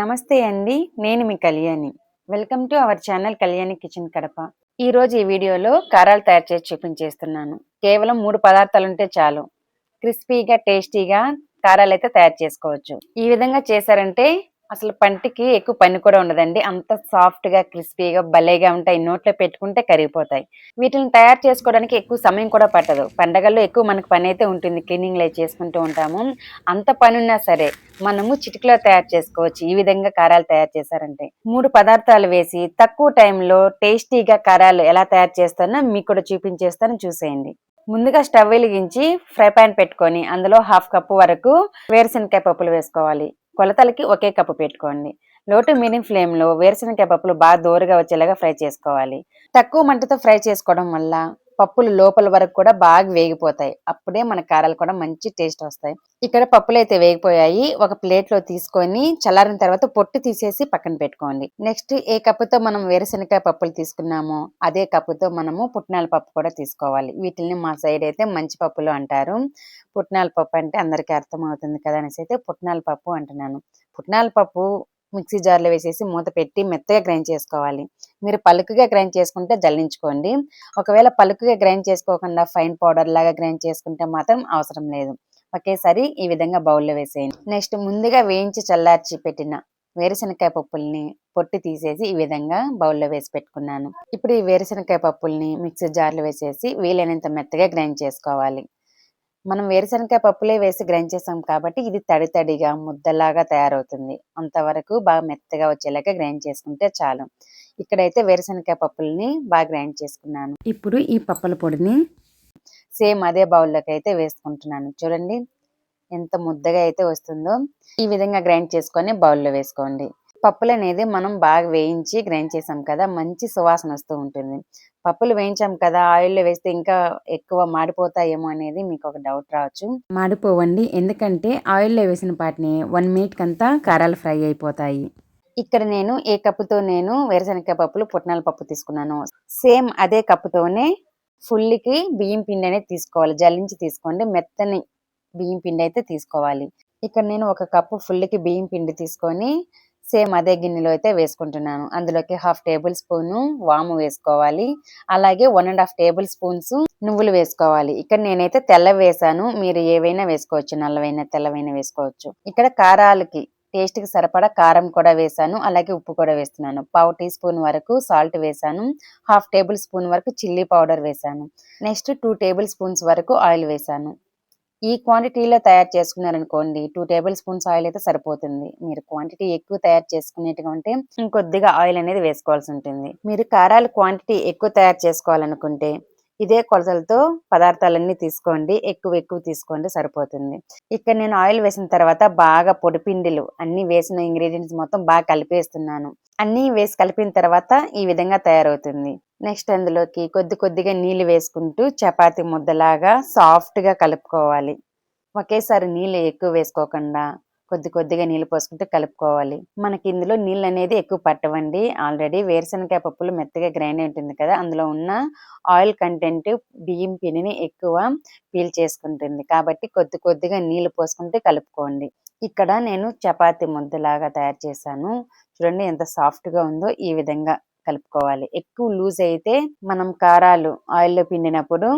నమస్తే అండి నేను మీ Kalyani. Welcome to our channel Kalyani kitchen Kadapa. ఈ రోజు ఈ వీడియోలో కారాలు తయారు చేసి చూపించేస్తున్నాను. కేవలం మూడు పదార్థాలు ఉంటే చాలు. క్రిస్పీగా టేస్టీగా కారాలు అయితే తయారు చేసుకోవచ్చు. ఈ విధంగా చేశారంటే అసలు పంటికి ఎక్కువ పని కూడా ఉండదండి. అంత సాఫ్ట్గా క్రిస్పీగా భలేగా ఉంటాయి. నోట్లో పెట్టుకుంటే కరిగిపోతాయి. వీటిని తయారు చేసుకోవడానికి ఎక్కువ సమయం కూడా పట్టదు. పండగల్లో ఎక్కువ మనకు పని అయితే ఉంటుంది. క్లీనింగ్లు అయితే చేసుకుంటూ ఉంటాము. అంత పని ఉన్నా సరే మనము చిటికలో తయారు చేసుకోవచ్చు. ఈ విధంగా కారాలు తయారు చేశారంటే. మూడు పదార్థాలు వేసి తక్కువ టైంలో టేస్టీగా కారాలు ఎలా తయారు చేస్తానో మీకు కూడా చూపించేస్తాను. చూసేయండి. ముందుగా స్టవ్ వెలిగించి ఫ్రై ప్యాన్ పెట్టుకొని అందులో హాఫ్ కప్పు వరకు వేరుశనకాయ పప్పులు వేసుకోవాలి. కొలతలకి ఒకే కప్పు పెట్టుకోండి. లోటు మీడియం ఫ్లేమ్లో వేరుశెనగ వేరుశనగకాయ పప్పులు బాగా దోరగా వచ్చేలాగా ఫ్రై చేసుకోవాలి. తక్కువ మంటతో ఫ్రై చేసుకోవడం వల్ల పప్పులు లోపల వరకు కూడా బాగా వేగిపోతాయి. అప్పుడే మన కారాలు కూడా మంచి టేస్ట్ వస్తాయి. ఇక్కడ పప్పులు అయితే వేగిపోయాయి. ఒక ప్లేట్లో తీసుకొని చల్లారిన తర్వాత పొట్టు తీసేసి పక్కన పెట్టుకోండి. నెక్స్ట్ ఏ కప్పుతో మనం వేరుశనగ పప్పులు తీసుకున్నామో అదే కప్పుతో మనము పుట్నాల పప్పు కూడా తీసుకోవాలి. వీటిని మా సైడ్ అయితే మంచి పప్పులు అంటారు. పుట్నాల పప్పు అంటే అందరికీ అర్థమవుతుంది కదా అనేసి అయితే పుట్నాల పప్పు అంటున్నాను. పుట్నాల పప్పు మిక్సీ జార్లో వేసేసి మూత పెట్టి మెత్తగా గ్రైండ్ చేసుకోవాలి. మీరు పలుకుగా గ్రైండ్ చేసుకుంటే జల్లించుకోండి. ఒకవేళ పలుకుగా గ్రైండ్ చేసుకోకుండా ఫైన్ పౌడర్ లాగా గ్రైండ్ చేసుకుంటే మాత్రం అవసరం లేదు. ఒకేసారి ఈ విధంగా బౌల్లో వేసేయండి. నెక్స్ట్ ముందుగా వేయించి చల్లార్చి పెట్టిన వేరుశనకాయ పప్పుల్ని పొట్టి తీసేసి ఈ విధంగా బౌల్లో వేసి పెట్టుకున్నాను. ఇప్పుడు ఈ వేరుశనకాయ పప్పుల్ని మిక్సీ జార్లో వేసేసి వీలైనంత మెత్తగా గ్రైండ్ చేసుకోవాలి. మనం వేరుశనగకాయ పప్పులే వేసి గ్రైండ్ చేసాం కాబట్టి ఇది తడి తడిగా ముద్దలాగా తయారవుతుంది. అంతవరకు బాగా మెత్తగా వచ్చేలాగా గ్రైండ్ చేసుకుంటే చాలు. ఇక్కడైతే వేరుశనగకాయ పప్పుల్ని బాగా గ్రైండ్ చేసుకున్నాను. ఇప్పుడు ఈ పప్పుల పొడిని సేమ్ అదే బౌల్లోకి అయితే వేసుకుంటున్నాను. చూడండి ఎంత ముద్దగా అయితే వస్తుందో. ఈ విధంగా గ్రైండ్ చేసుకొని బౌల్లో వేసుకోండి. పప్పులు అనేది మనం బాగా వేయించి గ్రైండ్ చేసాం కదా మంచి సువాసన వస్తూ ఉంటుంది. పప్పులు వేయించాం కదా ఆయిల్లో వేస్తే ఇంకా ఎక్కువ మాడిపోతాయేమో అనేది మీకు ఒక డౌట్ రావచ్చు. మాడిపోవండి ఎందుకంటే ఆయిల్లో వేసిన పాటిని వన్ మినిట్ కంతా కారాలు ఫ్రై అయిపోతాయి. ఇక్కడ నేను ఏ కప్పుతో నేను వేరుశనగ పప్పులు పుట్నాల పప్పు తీసుకున్నాను. సేమ్ అదే కప్పుతోనే ఫుల్కి బియ్యం పిండి అనేది తీసుకోవాలి. జల్లించి తీసుకోండి. మెత్తని బియ్యం పిండి అయితే తీసుకోవాలి. ఇక్కడ నేను ఒక కప్పు ఫుల్కి బియ్యం పిండి తీసుకొని సేమ్ అదే గిన్నెలో అయితే వేసుకుంటున్నాను. అందులోకి హాఫ్ టేబుల్ స్పూన్ వాము వేసుకోవాలి. అలాగే one and half tablespoons నువ్వులు వేసుకోవాలి. ఇక్కడ నేనైతే తెల్ల వేసాను. మీరు ఏవైనా వేసుకోవచ్చు. నల్లవైన తెల్లవైన వేసుకోవచ్చు. ఇక్కడ కారాలకి టేస్ట్కి సరిపడా కారం కూడా వేసాను. అలాగే ఉప్పు కూడా వేస్తున్నాను. పావు టీ స్పూన్ వరకు సాల్ట్ వేసాను. హాఫ్ టేబుల్ స్పూన్ వరకు చిల్లీ పౌడర్ వేసాను. నెక్స్ట్ టూ టేబుల్ స్పూన్స్ వరకు ఆయిల్ వేసాను. ఈ క్వాంటిటీలో తయారు చేసుకున్నారనుకోండి టూ టేబుల్ స్పూన్స్ ఆయిల్ అయితే సరిపోతుంది. మీరు క్వాంటిటీ ఎక్కువ తయారు చేసుకునేట్టుగా ఉంటే ఇంకొద్దిగా ఆయిల్ అనేది వేసుకోవాల్సి ఉంటుంది. మీరు కారాల క్వాంటిటీ ఎక్కువ తయారు చేసుకోవాలనుకుంటే ఇదే కొలతలతో పదార్థాలన్నీ తీసుకోండి. ఎక్కువ ఎక్కువ తీసుకోండి సరిపోతుంది. ఇక్కడ నేను ఆయిల్ వేసిన తర్వాత బాగా పొడిపిండిలు అన్ని వేసిన ఇంగ్రీడియంట్స్ మొత్తం బాగా కలిపేస్తున్నాను. అన్నీ వేసి కలిపిన తర్వాత ఈ విధంగా తయారవుతుంది. నెక్స్ట్ అందులోకి కొద్ది కొద్దిగా నీళ్ళు వేసుకుంటూ చపాతి ముద్దలాగా సాఫ్ట్గా కలుపుకోవాలి. ఒకేసారి నీళ్ళు ఎక్కువ వేసుకోకుండా కొద్ది కొద్దిగా నీళ్ళు పోసుకుంటూ కలుపుకోవాలి. మనకి ఇందులో నీళ్ళు అనేది ఎక్కువ పట్టవండి. ఆల్రెడీ వేరుశనగ పప్పులు మెత్తగా గ్రైండ్ ఉంటుంది కదా అందులో ఉన్న ఆయిల్ కంటెంట్ బియ్యం పిండిని ఎక్కువ పీల్ చేసుకుంటుంది. కాబట్టి కొద్ది కొద్దిగా నీళ్ళు పోసుకుంటూ కలుపుకోండి. ఇక్కడ నేను చపాతి ముద్దలాగా తయారు చేశాను. చూడండి ఎంత సాఫ్ట్గా ఉందో ఈ విధంగా కలుపుకోవాలి. ఎక్కువ లూజ్ అయితే మనం కారాలు ఆయిల్లో పిండినప్పుడు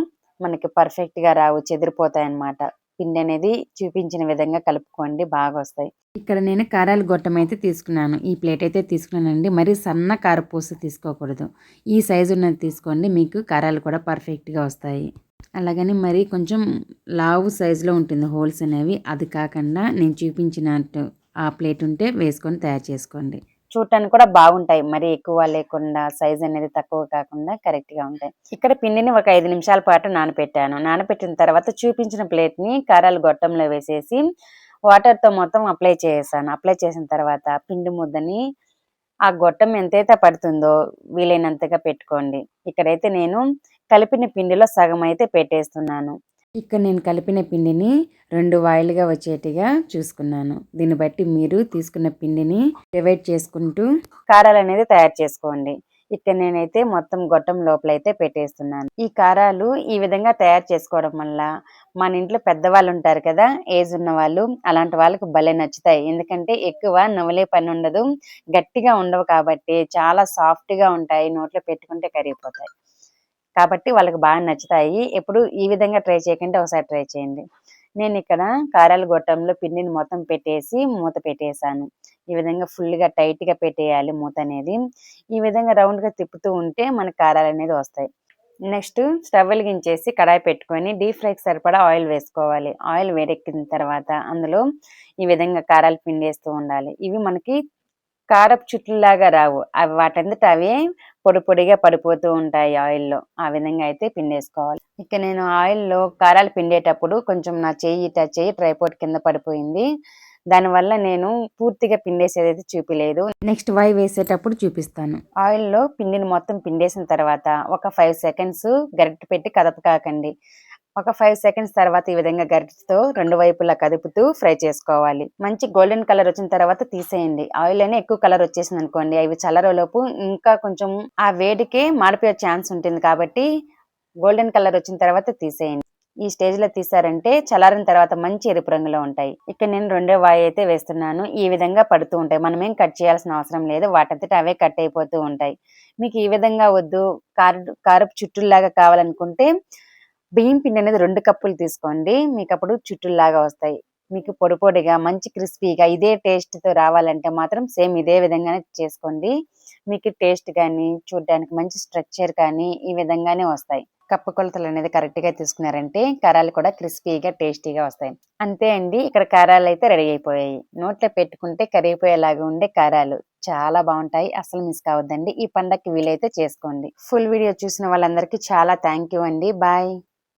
మనకి పర్ఫెక్ట్గా రావు చెదిరిపోతాయి అన్నమాట పిండి అనేది చూపించిన విధంగా కలుపుకోండి బాగా వస్తాయి ఇక్కడ నేను కారాలు గొట్టం అయితే తీసుకున్నాను. ఈ ప్లేట్ అయితే తీసుకున్నానండి. మరి సన్న కారపూస తీసుకోకూడదు. ఈ సైజు ఉన్నది తీసుకోండి. మీకు కారాలు కూడా పర్ఫెక్ట్గా వస్తాయి. అలాగని మరి కొంచెం లావు సైజులో ఉంటుంది హోల్స్ అనేవి. అది కాకుండా నేను చూపించినట్టు ఆ ప్లేట్ ఉంటే వేసుకొని తయారు చేసుకోండి. చూడటానికి కూడా బాగుంటాయి. మరి ఎక్కువ లేకుండా సైజ్ అనేది తక్కువ కాకుండా కరెక్ట్గా ఉంటాయి. ఇక్కడ పిండిని ఒక ఐదు నిమిషాల పాటు నానపెట్టాను. నానబెట్టిన తర్వాత చూపించిన ప్లేట్ని కారాలు గొట్టంలో వేసేసి వాటర్తో మొత్తం అప్లై చేసాను అప్లై చేసిన తర్వాత పిండి ముద్దని ఆ గొట్టం ఎంతైతే పడుతుందో వీలైనంతగా పెట్టుకోండి. ఇక్కడైతే నేను కలిపిన పిండిలో సగం అయితే పెట్టేస్తున్నాను. ఇక్కడ నేను కలిపిన పిండిని రెండు వాయిలుగా వచ్చేట్టుగా చూసుకున్నాను. దీన్ని బట్టి మీరు తీసుకున్న పిండిని డివైడ్ చేసుకుంటూ కారాలు అనేది తయారు చేసుకోండి. ఇక్కడ నేనైతే మొత్తం గొట్టం లోపలైతే పెట్టేస్తున్నాను. ఈ కారాలు ఈ విధంగా తయారు చేసుకోవడం వల్ల మన ఇంట్లో పెద్దవాళ్ళు ఉంటారు కదా ఏజ్ ఉన్న వాళ్ళు అలాంటి వాళ్ళకి భలే నచ్చుతాయి. ఎందుకంటే ఎక్కువ నవలే పని ఉండదు గట్టిగా ఉండవు కాబట్టి చాలా సాఫ్ట్గా ఉంటాయి నోట్లో పెట్టుకుంటే కరిగిపోతాయి. కాబట్టి వాళ్ళకి బాగా నచ్చుతాయి. ఎప్పుడు ఈ విధంగా ట్రై చేయకుండా ఒకసారి ట్రై చేయండి. నేను ఇక్కడ కారాల గొట్టంలో పిండిని మొత్తం పెట్టేసి మూత పెట్టేశాను. ఈ విధంగా ఫుల్గా టైట్గా పెట్టేయాలి మూత అనేది. ఈ విధంగా రౌండ్గా తిప్పుతూ ఉంటే మన కారాలు అనేది వస్తాయి. నెక్స్ట్ స్టవ్ వెలిగించేసి కడాయి పెట్టుకొని డీప్ ఫ్రైకి సరిపడా ఆయిల్ వేసుకోవాలి. ఆయిల్ వేడెక్కిన తర్వాత అందులో ఈ విధంగా కారాలు పిండేస్తూ ఉండాలి. ఇవి మనకి కారపు చుట్లులాగా రావు. అవి వాటంతట అవే పొడి పొడిగా పడిపోతూ ఉంటాయి ఆయిల్లో. ఆ విధంగా అయితే పిండేసుకోవాలి. ఇక నేను ఆయిల్లో కారాలు పిండేటప్పుడు కొంచెం నా చెయ్యి టచ్ అయ్యి ట్రైపోర్ట్ కింద పడిపోయింది. దానివల్ల నేను పూర్తిగా పిండేసేది అయితే చూపిలేదు. నెక్స్ట్ వై వేసేటప్పుడు చూపిస్తాను. ఆయిల్లో పిండిని మొత్తం పిండేసిన తర్వాత ఒక ఫైవ్ సెకండ్స్ గరిటె పెట్టి కదపకాకండి. ఒక ఫైవ్ సెకండ్స్ తర్వాత ఈ విధంగా గరిటెతో రెండు వైపులా కదుపుతూ ఫ్రై చేసుకోవాలి. మంచి గోల్డెన్ కలర్ వచ్చిన తర్వాత తీసేయండి. ఆయిల్ అయినా ఎక్కువ కలర్ వచ్చేసింది అనుకోండి. అవి చల్లరలోపు ఇంకా కొంచెం ఆ వేడికే మాడిపోయే ఛాన్స్ ఉంటుంది కాబట్టి గోల్డెన్ కలర్ వచ్చిన తర్వాత తీసేయండి. ఈ స్టేజ్లో తీసారంటే చల్లారిన తర్వాత మంచి ఎరుపు రంగులో ఉంటాయి. ఇక్కడ నేను రెండో వాయి అయితే వేస్తున్నాను. ఈ విధంగా పడుతూ ఉంటాయి. మనం ఏం కట్ చేయాల్సిన అవసరం లేదు. వాటంతట అవే కట్ అయిపోతూ ఉంటాయి. మీకు ఈ విధంగా వద్దు. కారు కారపు చుట్టులాగా కావాలనుకుంటే బియ్యం పిండి అనేది రెండు కప్పులు తీసుకోండి. మీకు అప్పుడు చుట్టుల్లాగా వస్తాయి. మీకు పొడి పొడిగా మంచి క్రిస్పీగా ఇదే టేస్ట్తో రావాలంటే మాత్రం సేమ్ ఇదే విధంగానే చేసుకోండి. మీకు టేస్ట్ కానీ చూడడానికి మంచి స్ట్రక్చర్ కానీ ఈ విధంగానే వస్తాయి. కప్పు కొలతలు అనేది కరెక్ట్గా తీసుకున్నారంటే కారాలు కూడా క్రిస్పీగా టేస్టీగా వస్తాయి. అంతే అండి. ఇక్కడ కారాలు అయితే రెడీ అయిపోయాయి. నోట్లో పెట్టుకుంటే కరిగిపోయేలాగా ఉండే కారాలు చాలా బాగుంటాయి. అసలు మిస్ కావద్దండి. ఈ పండగకి వీలైతే చేసుకోండి. ఫుల్ వీడియో చూసిన వాళ్ళందరికీ చాలా థ్యాంక్ యూ అండి. బాయ్